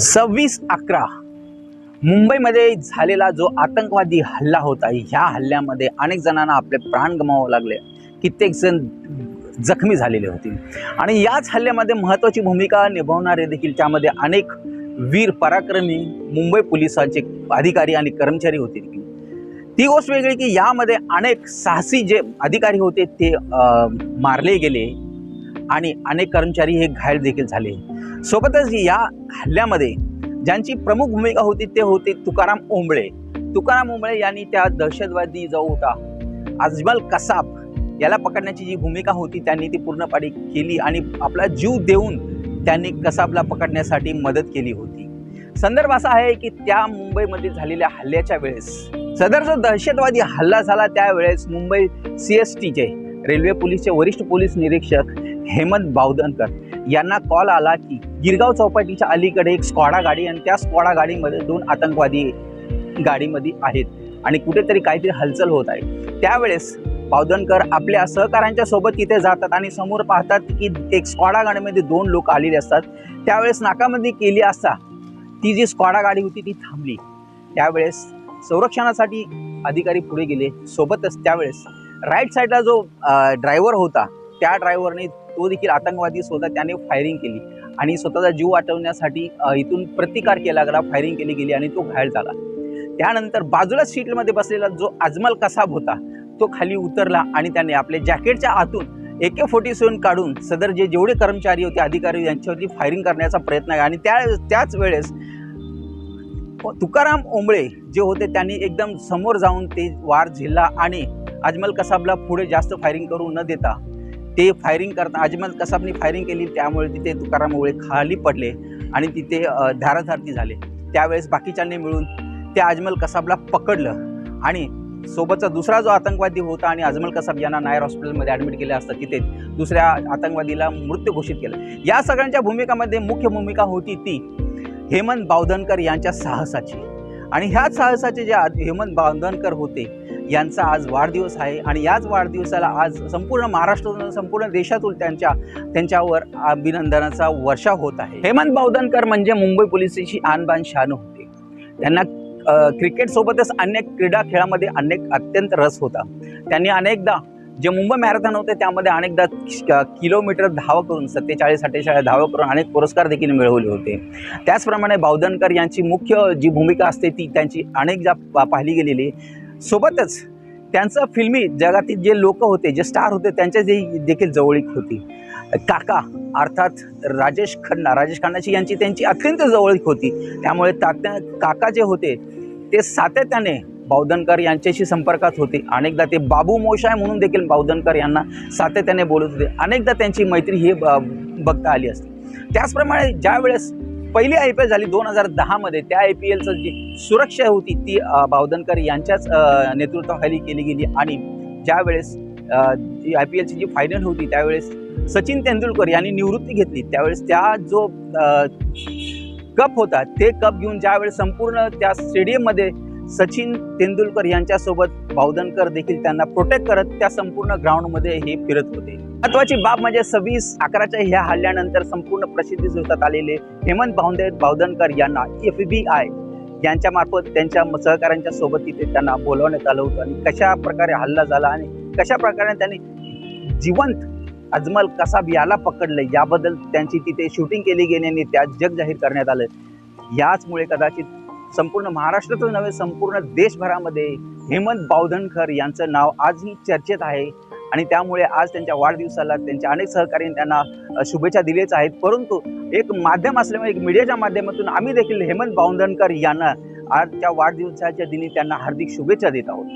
सव्वीस अकरा. मुंबईमध्ये झालेला जो आतंकवादी हल्ला होता ह्या हल्ल्यामध्ये अनेक जणांना आपले प्राण गमावावे लागले. कित्येक जण जखमी झालेले होते. आणि याच हल्ल्यामध्ये महत्त्वाची भूमिका निभावणारे देखील त्यामध्ये अनेक वीर पराक्रमी मुंबई पोलिसांचे अधिकारी आणि कर्मचारी होते ती गोष्ट वेगळी की यामध्ये अनेक साहसी जे अधिकारी होते ते मारले गेले आणि अनेक कर्मचारी हे घायल देखील झाले. सोबतच या हल्ल्यामध्ये ज्यांची प्रमुख भूमिका होती ते होते तुकाराम ओंबळे. तुकाराम ओंबळे यांनी त्या दहशतवादी जो होता अजमल कसाब याला पकडण्याची जी भूमिका होती त्यांनी ती पूर्णपणे केली आणि आपला जीव देऊन त्यांनी कसाबला पकडण्यासाठी मदत केली होती. संदर्भ असा आहे की त्या मुंबईमध्ये झालेल्या हल्ल्याच्या वेळेस सदर जो दहशतवादी हल्ला झाला त्यावेळेस मुंबई सी एस टीचे रेल्वे पोलीसचे वरिष्ठ पोलीस निरीक्षक हेमंत बावधनकर यांना कॉल आला की गिरगाव चौपाटीच्या अलीकडे एक स्कॉडा गाडी आणि त्या स्कॉडा गाडीमध्ये दोन आतंकवादी गाडीमध्ये आहेत आणि कुठेतरी काहीतरी हालचाल होत आहे. त्यावेळेस पावदनकर आपल्या सहकाऱ्यांच्या सोबत तिथे जातात आणि समोर पाहतात की एक स्कॉडा गाडीमध्ये दोन लोक आलेले असतात. त्यावेळेस नाकामध्ये केली असता ती जी स्कॉडा गाडी होती ती थांबली. त्यावेळेस संरक्षणासाठी अधिकारी पुढे गेले. सोबतच त्यावेळेस राईट साईडला जो ड्रायव्हर होता त्या ड्रायव्हरने तो देखील आतंकवादी होता त्याने फायरिंग केली. आणि स्वतःचा जीव वाचवण्यासाठी इथून प्रतिकार केला गेला फायरिंग केली गेली आणि तो घायल झाला. त्यानंतर बाजूला सीटमध्ये बसलेला जो अजमल कसाब होता तो खाली उतरला आणि त्याने आपल्या जॅकेटच्या आतून ए के फोर्टी सेवन काढून सदर जे जेवढे कर्मचारी होते अधिकारी यांच्यावरती फायरिंग करण्याचा प्रयत्न केला. आणि त्या त्याच वेळेस तुकाराम ओंबळे जे होते त्यांनी एकदम समोर जाऊन ते वार झेलला आणि अजमल कसाबला पुढे जास्त फायरिंग करू न देता ते फायरिंग करता अजमल कसाबनी फायरिंग केली त्यामुळे तिथे तुकाराम खाली पडले आणि तिथे धाराधारती झाले. त्यावेळेस बाकीच्यांनी मिळून त्या अजमल कसाबला पकडलं आणि सोबतचा दुसरा जो आतंकवादी होता आणि अजमल कसाब यांना नायर हॉस्पिटलमध्ये ॲडमिट केले असतात तिथे दुसऱ्या आतंकवादीला मृत्यू घोषित केलं. या सगळ्यांच्या भूमिकामध्ये मुख्य भूमिका होती ती हेमंत बावधनकर यांच्या साहसाची. आणि ह्याच साहसाचे जे हेमंत बावधनकर होते यांचा आज वाढदिवस आहे आणि याच वाढदिवसाला आज संपूर्ण महाराष्ट्रातून संपूर्ण देशातून त्यांच्या त्यांच्यावर अभिनंदनाचा वर्षा होत आहे. हेमंत बावधनकर म्हणजे मुंबई पोलिसांची आणबाण शान होते. त्यांना क्रिकेटसोबतच अनेक क्रीडा खेळामध्ये अनेक अत्यंत रस होता. त्यांनी अनेकदा जे मुंबई मॅरेथॉन होते त्यामध्ये अनेकदा किलोमीटर धाव करून सत्तेचाळीस अठ्ठेचाळीस धाव करून अनेक पुरस्कार देखील मिळवले होते. त्याचप्रमाणे बावधनकर यांची मुख्य जी भूमिका असते ती त्यांची अनेकदा पा- पाहिली गेलेली सोबतच त्यांचं फिल्मी जगातील जे लोक होते जे स्टार होते त्यांच्या जे देखील जवळीक होती. काका अर्थात राजेश खन्ना राजेश खन्नाची यांची त्यांची अत्यंत जवळीक होती. त्यामुळे तात्या काका जे होते ते सातत्याने बावधनकर यांच्याशी संपर्कात होते. अनेकदा ते बाबू मोशाय म्हणून देखील बावधनकर यांना सातत्याने बोलत होते. अनेकदा त्यांची मैत्री ही ब- बघता आली असते. त्याचप्रमाणे ज्या वेळेस पहिली आय पी एल झाली दोन हजार दहामध्ये त्या आय पी एलचं जी सुरक्षा होती ती बावदनकर बावधनकर यांच्याच नेतृत्वाखाली केली गेली. आणि ज्यावेळेस जी आय पी एलची जी फायनल होती त्यावेळेस सचिन तेंडुलकर यांनी निवृत्ती घेतली. त्यावेळेस त्या जो कप होता ते कप घेऊन ज्यावेळेस संपूर्ण त्या स्टेडियममध्ये सचिन तेंडुलकर यांच्यासोबत भाऊदनकर देखील त्यांना प्रोटेक्ट करत त्या संपूर्ण ग्राउंडमध्ये हे फिरत होते. महत्वाची बाब म्हणजे सव्वीस अकराच्या ह्या हल्ल्यानंतर संपूर्ण प्रसिद्धी होतात आलेले हेमंत बावधे भावदनकर यांना एफ बी आय यांच्या मार्फत त्यांच्या सहकाऱ्यांच्या सोबत तिथे त्यांना बोलवण्यात आलं होतं आणि कशा प्रकारे हल्ला झाला आणि कशा प्रकारे त्यांनी जिवंत अजमल कसाब याला पकडलं याबद्दल त्यांची तिथे शूटिंग केली गेली आणि त्या जग जाहीर करण्यात आलं. याचमुळे कदाचित संपूर्ण महाराष्ट्रातच नव्हे संपूर्ण देशभरामध्ये हेमंत बावधनकर यांचं नाव आजही चर्चेत आहे. आणि त्यामुळे आज त्यांच्या वाढदिवसाला त्यांच्या अनेक सहकारी त्यांना शुभेच्छा दिलेच आहेत. परंतु एक माध्यम असल्यामुळे एक मीडियाच्या माध्यमातून आम्ही देखील हेमंत बावधनकर यांना आजच्या वाढदिवसाच्या दिनी त्यांना हार्दिक शुभेच्छा देत आहोत.